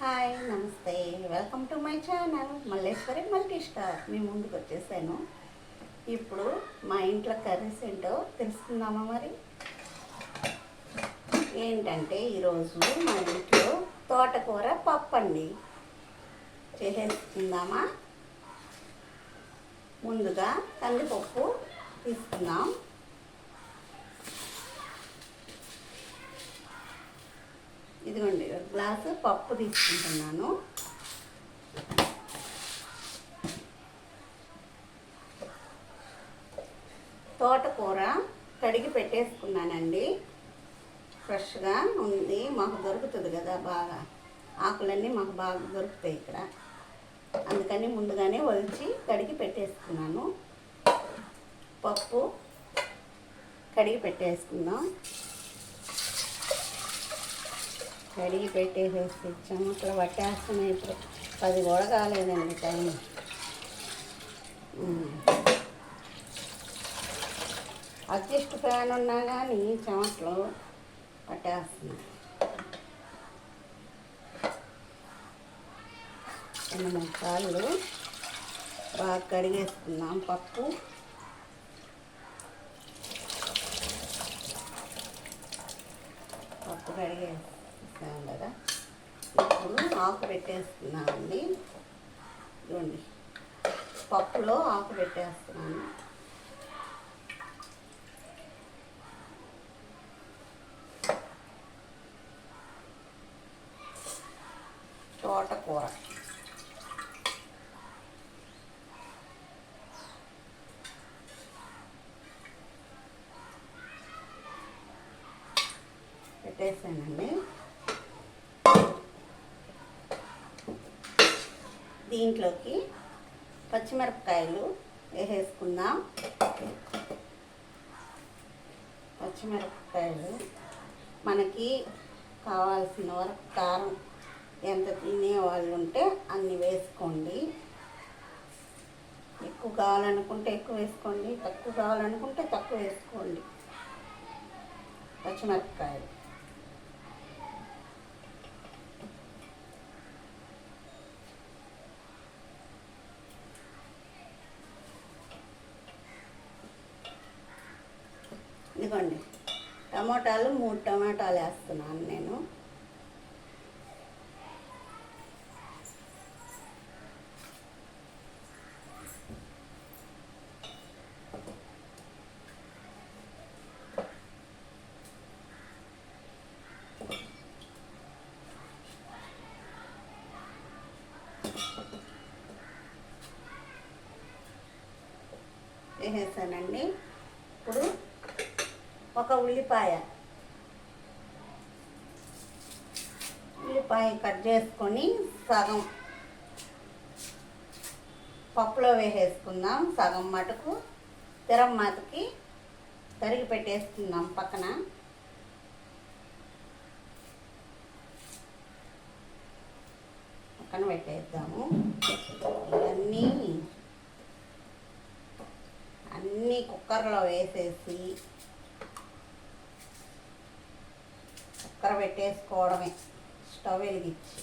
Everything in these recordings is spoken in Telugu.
Hi namaste. Welcome to my channel Malleswari multi star మీ ముందుకు వచ్చేసాను. ఇప్పుడు మా ఇంట్లో కర్రీస్ ఏంటో తెలుసుకుందామా మరి? ఏంటంటే ఈరోజు మా ఇంట్లో తోటకూర పప్పు అండి చేసేసుకుందామా? ముందుగా కందిపప్పు తీసుకుందాం. ఇదిగోండి ఒక గ్లాసు పప్పు తీసుకుంటున్నాను. తోటకూర కడిగి పెట్టేసుకున్నానండి. ఫ్రెష్గా ఉంది మాకు దొరుకుతుంది కదా బాగా. ఆకులన్నీ మాకు బాగా దొరుకుతాయి ఇక్కడ. అందుకని ముందుగానే ఒలిచి కడిగి పెట్టేసుకున్నాను. పప్పు కడిగి పెట్టేసుకుందాం. కడిగి పెట్టేసేసి చెమటలు పట్టేస్తున్నాయి ఇప్పుడు. పది కూడా కాలేదండి టైం. అడ్జస్ట్ ఫ్యాన్ ఉన్నా కానీ చెమటలు పట్టేస్తున్నాయి. రెండు మూడు సార్లు బాగా కడిగేసుకుందాం పప్పు. పప్పు కడిగేస్తాం కదా. ఇప్పుడు ఆకు పెట్టేస్తున్నామండి ఇవ్వండి పప్పులో ఆకు పెట్టేస్తున్నాను. తోటకూర. దీంట్లోకి పచ్చిమిరపకాయలు వేసేసుకుందాం. పచ్చిమిరపకాయలు మనకి కావాల్సిన వరకు కారం ఎంత తినే వాళ్ళు ఉంటే అన్ని వేసుకోండి. ఎక్కువ కావాలనుకుంటే ఎక్కువ వేసుకోండి తక్కువ కావాలనుకుంటే తక్కువ వేసుకోండి. పచ్చిమిరపకాయలు. ఇదిగోండి. టమాటాలు మూడు టమాటాలు వేస్తున్నాను నేను. వేసేసానండి. ఇప్పుడు ఒక ఉల్లిపాయ. ఉల్లిపాయ కట్ చేసుకొని సగం పప్పులో వేసేసుకుందాం. సగం మటుకు తిరం మటుకి తరిగి పెట్టేసుకుందాం పక్కన. పక్కన పెట్టేద్దాము. ఇవన్నీ అన్నీ కుక్కర్లో వేసేసి కుక్కర్ పెట్టేసుకోవడమే. స్టవ్ వెలిగించి.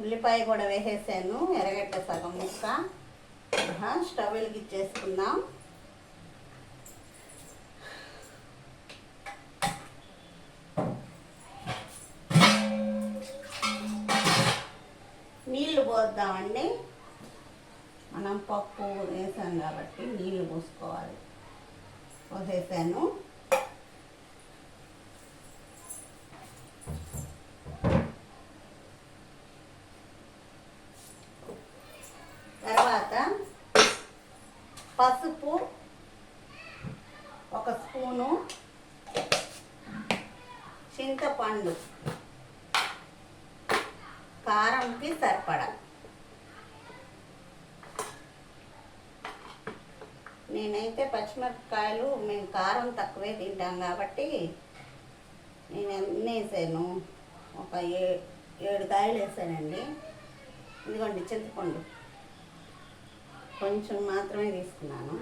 ఉల్లిపాయ కూడా వేసేసాను ఎరగట్ట సగం ముక్క. స్టవ్ వెలిగించేసుకుందాం. నీళ్ళు పోద్దామండి. మనం పప్పు వేసాం కాబట్టి నీళ్ళు పోసుకోవాలి. పోసేసాను తర్వాత పసుపు ఒక స్పూను చింతపండు కారంకి సరిపడా. నేనైతే పచ్చిమిరపకాయలు మేము కారం తక్కువే తింటాం కాబట్టి నేను ఎన్ని వేసాను? ఒక ఏ ఏడు కాయలు వేసానండి. ఇదిగోండి చింతపండు. కొంచెం మాత్రమే తీసుకున్నాను.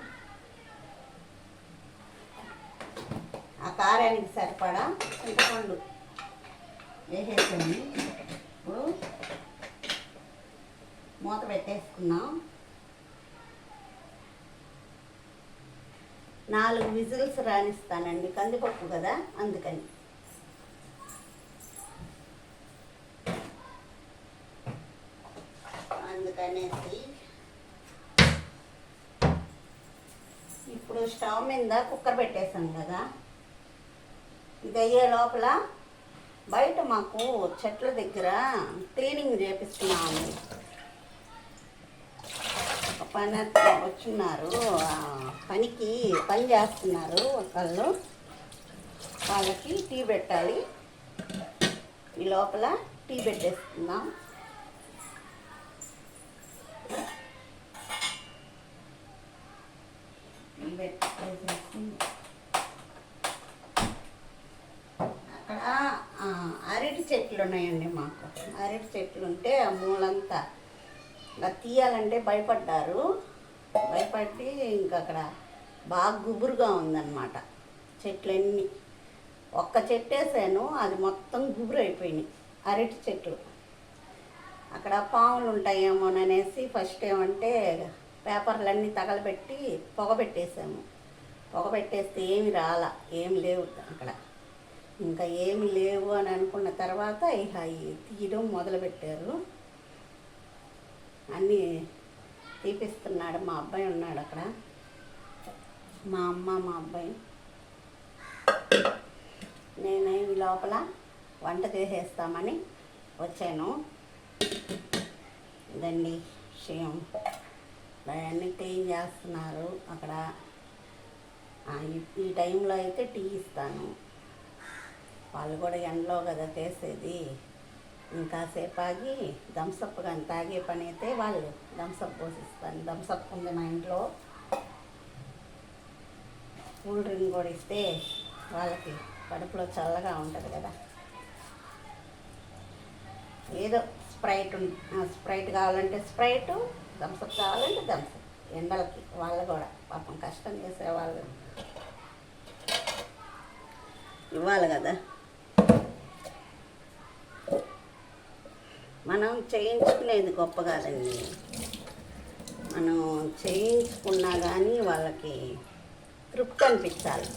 ఆ కారానికి సరిపడా చింతపండు. వేసేసాను ఇప్పుడు మూత పెట్టేసుకున్నాం. నాలుగు విజిల్స్ రాణిస్తానండి కందిపప్పు కదా అందుకని. అందుకనేసి ఇప్పుడు స్టవ్ మీద కుక్కర్ పెట్టేసాం కదా. ఇది అయ్యే లోపల బయట మాకు చెట్ల దగ్గర క్లీనింగ్ చేపిస్తున్నాము. పని వచ్చున్నారు పనికి పని చేస్తున్నారు ఒకళ్ళు. వాళ్ళకి టీ పెట్టాలి. ఈ లోపల టీ పెట్టేసేసి. అక్కడ అరటి చెట్లు ఉన్నాయండి మాకు. అరటి చెట్లు ఉంటే ఆ మూలంతా ఇలా తీయాలంటే భయపడ్డారు. భయపడి ఇంకా అక్కడ బాగా గుబురుగా ఉందన్నమాట. చెట్లన్నీ. ఒక్క చెట్టు వేసాను అది మొత్తం గుబురు అయిపోయినాయి అరటి చెట్లు. అక్కడ పాములు ఉంటాయేమో అనేసి ఫస్ట్ ఏమంటే పేపర్లన్నీ తగలబెట్టి పొగ పెట్టేసాము పొగ పెట్టేస్తే ఏమి రాల ఏమి లేవు అక్కడ. ఇంకా ఏమి లేవు అని అనుకున్న తర్వాత ఇక తీయడం మొదలుపెట్టారు. అన్నీ తీపిస్తున్నాడు. మా అబ్బాయి ఉన్నాడు అక్కడ. మా అమ్మ మా అబ్బాయి. నేను ఈ లోపల వంట చేసేస్తామని వచ్చాను. ఇదండి విషయం. అవన్నీ క్లీన్ చేస్తున్నారు అక్కడ. ఈ- ఈ టైంలో అయితే టీ ఇస్తాను. వాళ్ళు కూడా ఎండలో కదా చేసేది. ఇంకాసేపు ఆగి థమ్సప్ కానీ తాగే పని అయితే వాళ్ళు థమ్సప్ పోసిస్తాను థమ్సప్ ఉంది మా ఇంట్లో. కూల్ డ్రింక్ కూడా ఇస్తే వాళ్ళకి కడుపులో చల్లగా ఉంటుంది కదా. ఏదో స్ప్రైట్ స్ప్రైట్ కావాలంటే స్ప్రైట్ థమ్సప్ కావాలంటే థమ్సప్. ఎండలకి వాళ్ళు కూడా పాపం కష్టం చేసేవాళ్ళు ఇవ్వాలి కదా. మనం చేయించుకునేది గొప్ప కాదండి. మనం చేయించుకున్నా కానీ వాళ్ళకి తృప్తి అనిపించాలి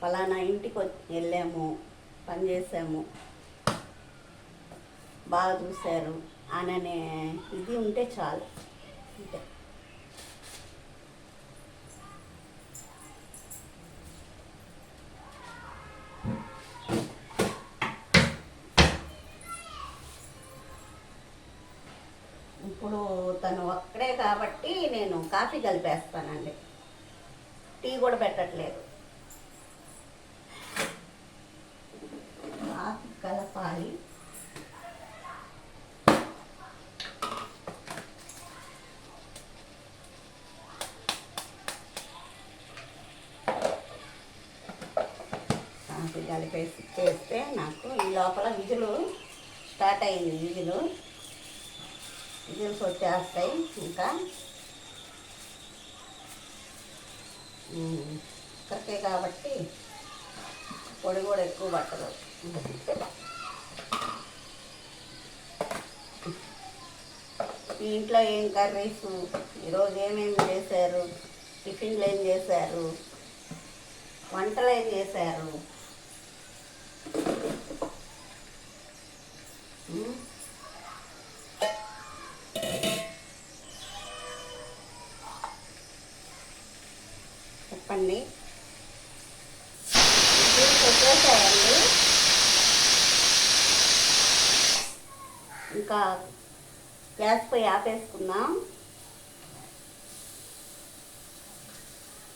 ఫలానా ఇంటికి వచ్చి వెళ్ళాము పని చేసాము బాగా చూశారు అననే ఇది ఉంటే చాలు. అంతే ఇప్పుడు తను ఒక్కడే కాబట్టి నేను కాఫీ కలిపేస్తానండి. టీ కూడా పెట్టట్లేదు. కాఫీ కలపాలి. కాఫీ కలిపేసి చేస్తే నాకు ఈ లోపల విజులు స్టార్ట్ అయింది విజులు. విజిల్స్ వచ్చేస్తాయి. ఇంకా ఉమ్, కాబట్టి పొడి కూడా ఎక్కువ పట్టదు. మీ ఇంట్లో ఏం కర్రీస్? ఈరోజు ఏమేమి చేశారు? టిఫిన్లు ఏం చేశారు? వంటలు ఏం చేశారు? గ్యాస్ పొయ్యి ఆపేసుకుందాం.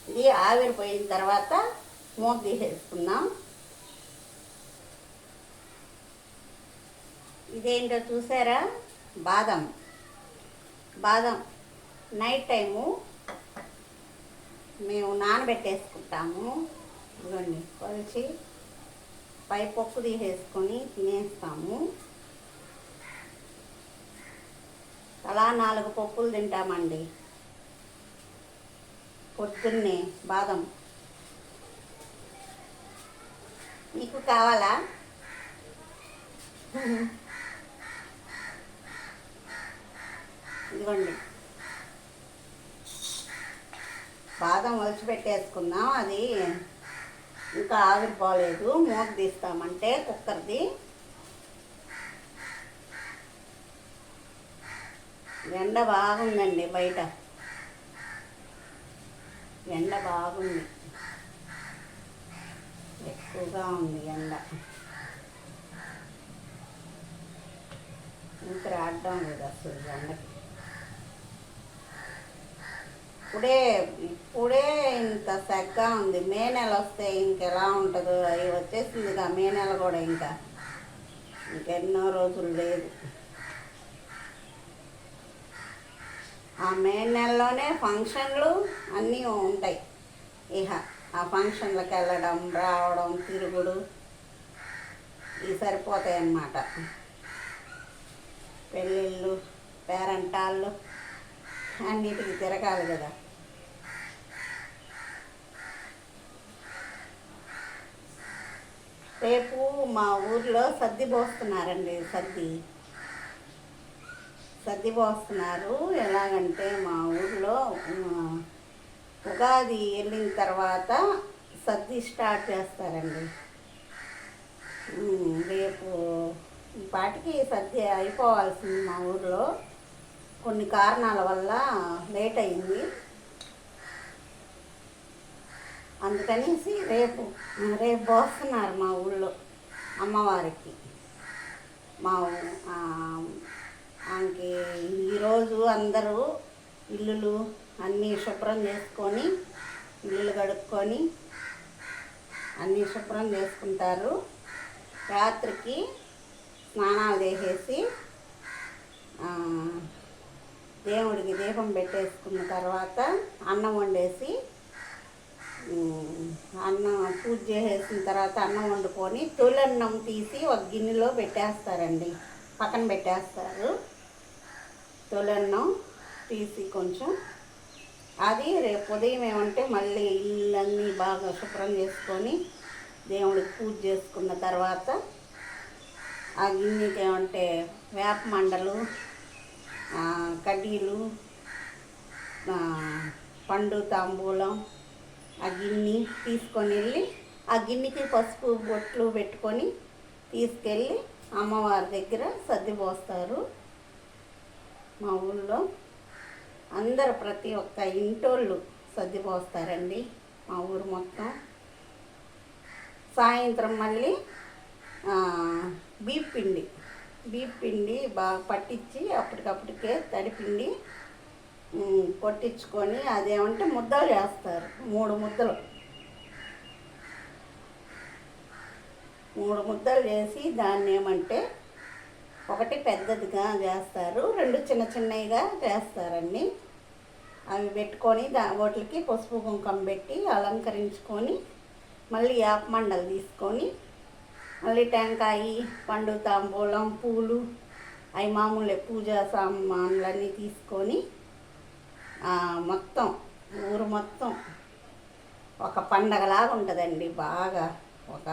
ఇది ఆవిరిపోయిన తర్వాత మూత తీసేసుకుందాం. ఇదేంటో చూసారా? బాదం. బాదం. నైట్ టైము మేము నానబెట్టేసుకుంటాము. ఇదిగోండి కొలిచి పై పప్పు తీసేసుకొని తినేస్తాము. అలా నాలుగు పప్పులు తింటామండి. పొద్దున్నే బాదం. మీకు కావాలా? ఇదిగోండి. బాదం ఒలిచి పెట్టేసుకుందాం అది ఇంకా ఆవిరిపోలేదు. మూత తీస్తామంటే కుక్కర్ది. ఎండ బాగుందండి బయట. ఎండ బాగుంది. ఎక్కువగా ఉంది ఎండ. ఇంకా రావడం లేదు అసలు ఎండకి. ఇప్పుడే ఇప్పుడే ఇంత సెగ్గా ఉంది. మే నెల వస్తే ఇంకెలా ఉంటుందో అవి వచ్చేసిందిగా మే నెల కూడా ఇంకా. ఇంకెన్నో రోజులు లేదు. ఆ మే నెలలోనే ఫంక్షన్లు అన్నీ ఉంటాయి. ఇహ ఆ ఫంక్షన్లకు వెళ్ళడం రావడం తిరుగుడు ఇవి సరిపోతాయి అన్నమాట పెళ్ళిళ్ళు పేరంటాళ్ళు అన్నిటికి తిరగాలి కదా. రేపు మా ఊర్లో సద్ది పోస్తున్నారండి సర్ది సద్ది పోస్తున్నారు. ఎలాగంటే మా ఊర్లో ఉగాది వెళ్ళిన తర్వాత సద్ది స్టార్ట్ చేస్తారండి. రేపు పాటికి సద్ది అయిపోవాల్సింది మా ఊర్లో. కొన్ని కారణాల వల్ల లేట్ అయింది. అందుకనేసి రేపు రేపు పోస్తున్నారు మా ఊళ్ళో అమ్మవారికి. మా ఆమెకి ఈరోజు అందరూ ఇల్లులు అన్నీ శుభ్రం చేసుకొని ఇల్లులు కడుక్కొని అన్నీ శుభ్రం చేసుకుంటారు. రాత్రికి స్నానాలు చేసేసి దేవుడికి దీపం పెట్టేసుకున్న తర్వాత అన్నం వండేసి అన్నం పూజ చేసేసిన తర్వాత అన్నం వండుకొని తొలన్నం తీసి ఒక గిన్నెలో పెట్టేస్తారండి. పక్కన పెట్టేస్తారు. తొలన్నం తీసి కొంచెం. అది రేపు ఉదయం ఏమంటే మళ్ళీ ఇళ్ళన్నీ బాగా శుభ్రం చేసుకొని దేవుడికి పూజ చేసుకున్న తర్వాత ఆ గిన్నెకి ఏమంటే వేప మండలు కడ్డీలు పండు తాంబూలం ఆ గిన్నె తీసుకొని వెళ్ళి ఆ గిన్నెకి పసుపు బొట్లు పెట్టుకొని తీసుకెళ్ళి అమ్మవారి దగ్గర సర్దిపోస్తారు మా ఊళ్ళో అందరు ప్రతి ఒక్క ఇంటోళ్ళు సర్దిపోస్తారండి మా ఊరు మొత్తం. సాయంత్రం మళ్ళీ బీప్ పిండి బీప్ పిండి బాగా పట్టించి అప్పటికప్పటికే తడిపిండి కొట్టించుకొని అదేమంటే ముద్దలు చేస్తారు మూడు ముద్దలు. మూడు ముద్దలు చేసి దాన్ని ఏమంటే ఒకటి పెద్దదిగా చేస్తారు రెండు చిన్న చిన్నవిగా చేస్తారండి అవి పెట్టుకొని దా వాటికి పసుపు కుంకం పెట్టి అలంకరించుకొని మళ్ళీ యాప మండలు తీసుకొని మళ్ళీ టెంకాయ పండు తాంబూలం పూలు అవి మామూలే పూజా సామాన్లన్నీ తీసుకొని మొత్తం ఊరు మొత్తం ఒక పండగలాగా ఉంటుందండి బాగా. ఒక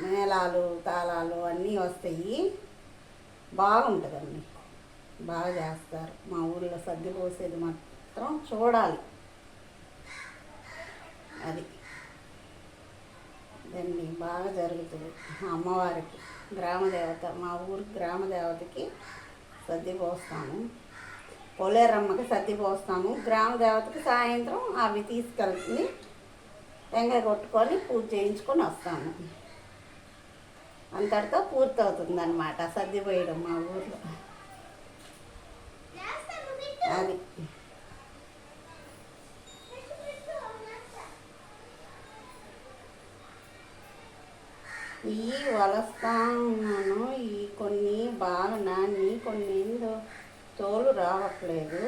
మేళాలు తాళాలు అన్నీ వస్తాయి. బాగుంటుందండి. బాగా చేస్తారు. మా ఊళ్ళో సర్ది పోసేది మాత్రం చూడాలి. అది. దాన్ని బాగా జరుగుతుంది అమ్మవారికి గ్రామదేవత మా ఊరు గ్రామదేవతకి సర్ది పోస్తాము. పోలేరమ్మకి సర్ది పోస్తాము. గ్రామదేవతకి సాయంత్రం అవి తీసుకెళ్తుంది టెంకాయ కొట్టుకొని పూజ చేయించుకొని వస్తాము. అంతటితో పూర్తవుతుంది అనమాట సర్ది పోయడం మా ఊర్లో. అది. ఈ వలస్తా ఉన్నాను ఈ కొన్ని బాగా నాని కొన్ని ఏందో తోలు రావట్లేదు.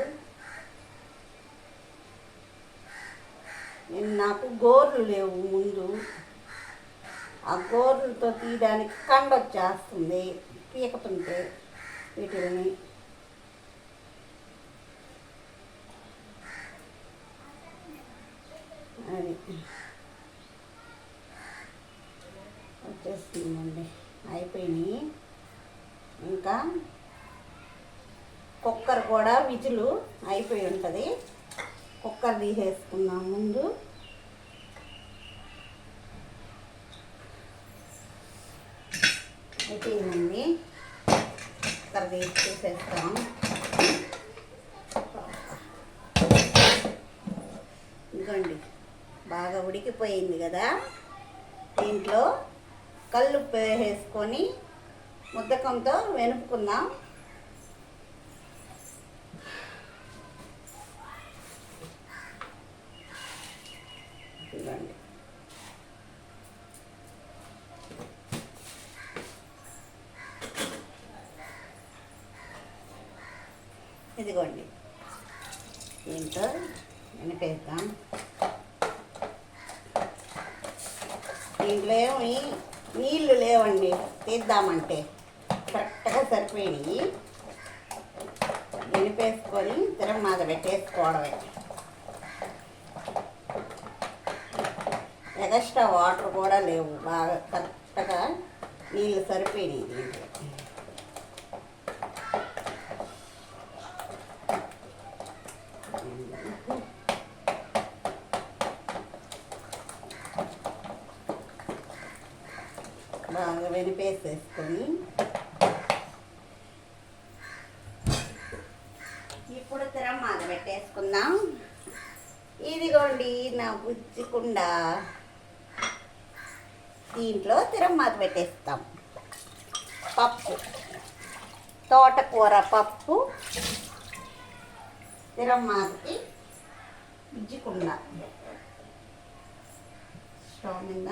నాకు గోర్లు లేవు ముందు. ఆ గోర్లతో తీయడానికి కండ వచ్చేస్తుంది పీకతుంటే వీటిని అది వచ్చేస్తుందండి. అయిపోయినాయి. ఇంకా కుక్కర్ కూడా విజులు అయిపోయి ఉంటుంది. కుక్కర్ తీసేసుకున్నాం ముందు. అయిపోయిందండి తర్వాత తీసి తీసేస్తాం ఇదిగోండి బాగా ఉడికిపోయింది కదా. దీంట్లో కళ్ళు వేసుకొని ముద్దకంతో వెనుపుకుందాం ఇదిగోండి ఇదిగోండి దీంతో వెనపేద్దాం దీంట్లో ఏమి నీళ్ళు లేవండి తీద్దామంటే. కరెక్ట్గా సరిపోయినాయి. వెనిపేసుకొని తిరమాద పెట్టేసుకోవడమే. ఎక్స్ట్రా వాటర్ కూడా లేవు బాగా కరెక్ట్గా నీళ్ళు సరిపోయినాయి దీంట్లో బాగా వెనిపేసేసుకొని ఇప్పుడు తిరమాద పెట్టేసుకుందాం ఇదిగోండి నా బుజ్జి కుండ దీంట్లో తిరమాత పెట్టేస్తాం. పప్పు. తోటకూర పప్పు. తిరమాతకి బుజ్జి కుండ స్టవ్ మీద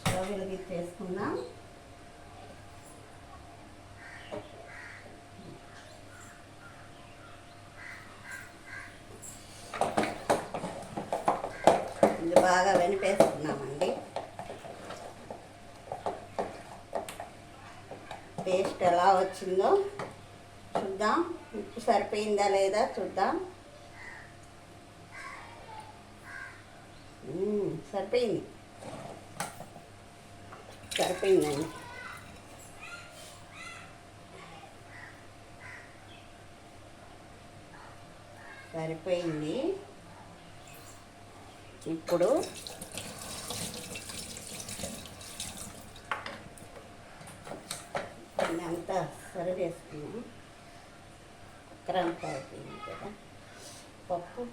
స్టవ్ వెలిగించేసుకుందాం ఇది బాగా వెనిపేసుకున్నామండి. పేస్ట్ ఎలా వచ్చిందో చూద్దాం. ఉప్పు సరిపోయిందా లేదా చూద్దాం. సరిపోయింది. సరిపోయిందండి. సరిపోయింది. ఇప్పుడు అంతా సరి చేసుకున్నాం. అంతా అయిపోయింది కదా. పప్పు.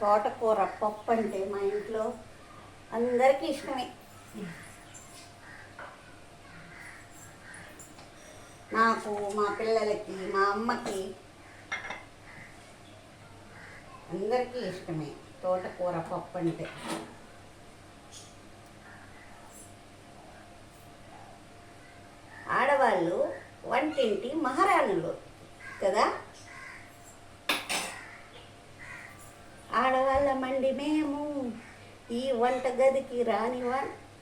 తోటకూర పప్పు అంటే మా ఇంట్లో అందరికీ ఇష్టమే. నాకు మా పిల్లలకి మా అమ్మకి అందరికీ ఇష్టమే. తోటకూర పప్పు అంటే ఆడవాళ్ళు వంటింటి మహారాణులు కదా? ఆడవాళ్ళమండి మేము ఈ వంట గదికి రాని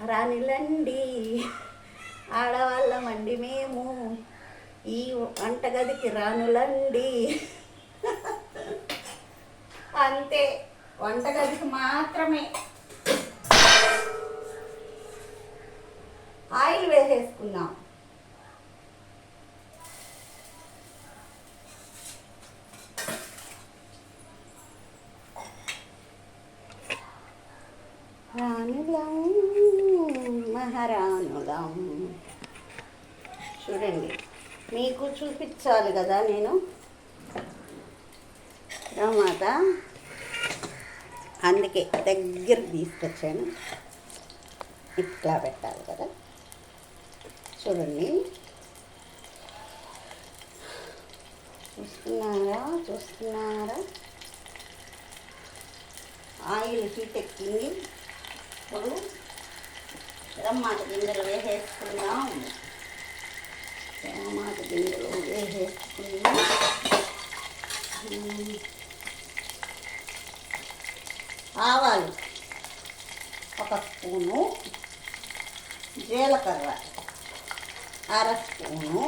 రానిలండి. ఆడవాళ్ళమండి మేము ఈ వంటగదికి రానులండి. అంతే. వంటగదికి మాత్రమే. ఆయిల్ వేసేసుకుందాం. రాణులం మహారాణులం చూడండి మీకు చూపించాలి కదా నేను. రమాత అందుకే దగ్గర తీసుకొచ్చాను. ఇట్లా పెట్టాలి కదా. చూడండి. చూస్తున్నారా? చూస్తున్నారా? ఆయిల్ హీట్ ఎక్కింది. ఇప్పుడు టమాట గింజలు వేసేసుకుందాం. టమాటా గింజలు వేసేసుకుందాం. ఆవాలు. ఒక స్పూను జీలకర్ర. అర స్పూను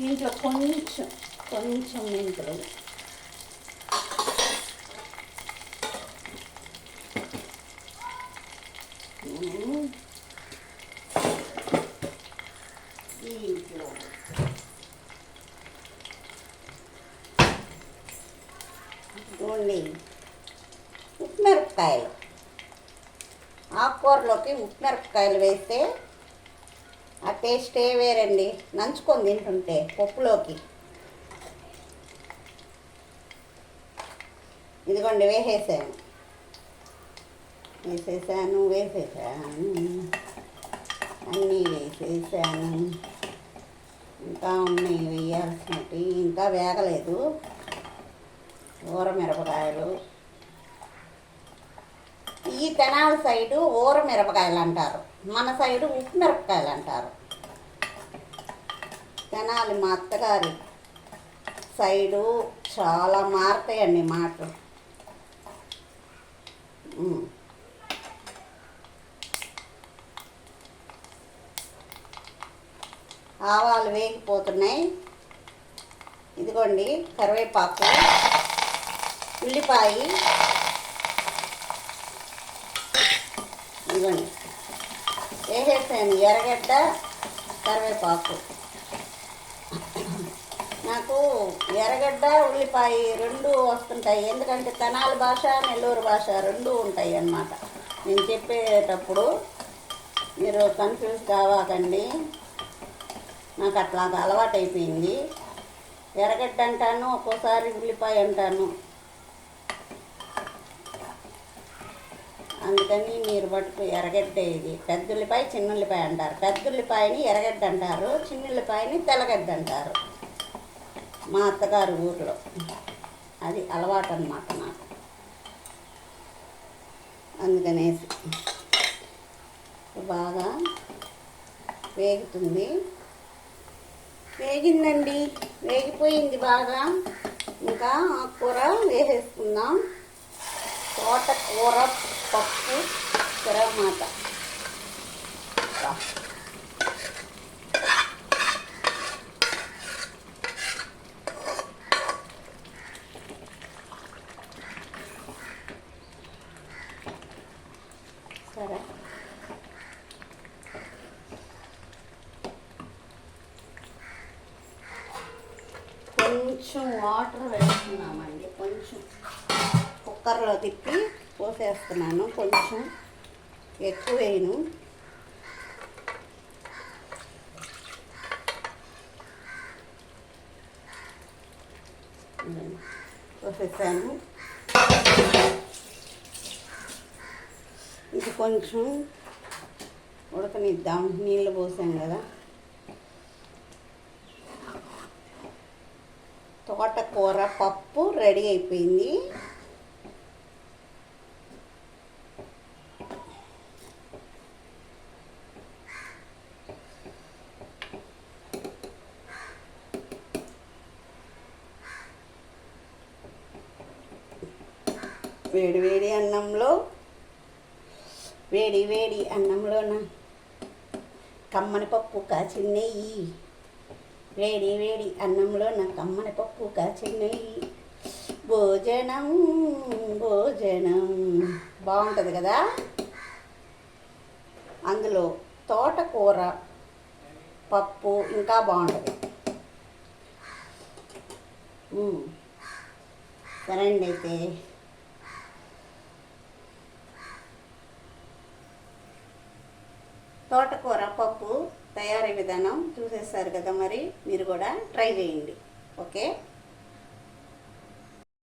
దీంట్లో కొంచెం కొంచెం మెంతులు ఉమ్. ఉప్పు మిరపకాయలు ఆకుకూరలోకి ఉప్పు మిరపకాయలు వేస్తే ఆ టేస్టే వేరండి. నంచుకొని తింటుంటే పప్పులోకి. ఇదిగోండి వేసేసాను. వేసేసాను వేసేసాను. అన్నీ వేసేసాను. ఇంకా ఉన్నాయి వేయాల్సినవి. ఇంకా వేగలేదు. ఊర మిరపకాయలు. ఈ తెనాల సైడు ఊర మిరపకాయలు అంటారు. మన సైడు ఉప్పు మిరపకాయలు అంటారు తెనాలి మా అత్తగారి సైడు చాలా మారుతాయండి మాటలు. ఆవాలు వేగిపోతున్నాయి. ఇదిగోండి కరివేపాకు ఉల్లిపాయ. ఇదిగోండి. వేసేసాను ఎర్రగడ్డ కరివేపాకు. నాకు ఎర్రగడ్డ ఉల్లిపాయ రెండు వస్తుంటాయి. ఎందుకంటే తెనాలి భాష నెల్లూరు భాష రెండు ఉంటాయి అన్నమాట. నేను చెప్పేటప్పుడు మీరు కన్ఫ్యూజ్ కావాకండి. నాకు అట్లాగా అలవాటు అయిపోయింది ఎర్రగడ్డ అంటాను ఒక్కోసారి ఉల్లిపాయ అంటాను. అందుకని మీరు పట్టుకు ఎర్రగడ్డ ఇది. పెద్ద ఉల్లిపాయ చిన్న ఉల్లిపాయ అంటారు. పెద్ద ఉల్లిపాయని ఎర్రగడ్డ అంటారు చిన్న ఉల్లిపాయని తెల్లగడ్డ అంటారు. మా అత్తగారు ఊర్లో. అది అలవాటు అనమాట నాకు. అందుకనేసి బాగా వేగుతుంది. వేగిందండి. వేగిపోయింది బాగా. ఇంకా ఆకుకూర వేసేసుకుందాం. తోటకూర పప్పు మాట సరే. కొంచెం వాటర్ వేస్తున్నామండి కొంచెం కుక్కర్లో తిప్పి పోసేస్తున్నాను. కొంచెం ఎక్కువ వేయను. పోసేసాను. ఇది కొంచెం ఉడకనిద్దాం. నీళ్ళు పోసాం కదా. తోటకూర పప్పు రెడీ అయిపోయింది. వేడి వేడి అన్నంలో వేడి వేడి అన్నంలోన కమ్మని పప్పు కాచిన నెయ్యి. వేడి వేడి అన్నంలో నా కమ్మని పప్పు కాచిన నెయ్యి. భోజనం భోజనం. బాగుంటుంది కదా? అందులో తోటకూర పప్పు ఇంకా బాగుంటుంది. సరే అండి అయితే. తోటకూర పప్పు తయారీ విధానం చూసేస్తారు కదా మరి మీరు కూడా ట్రై చేయండి. ఓకే?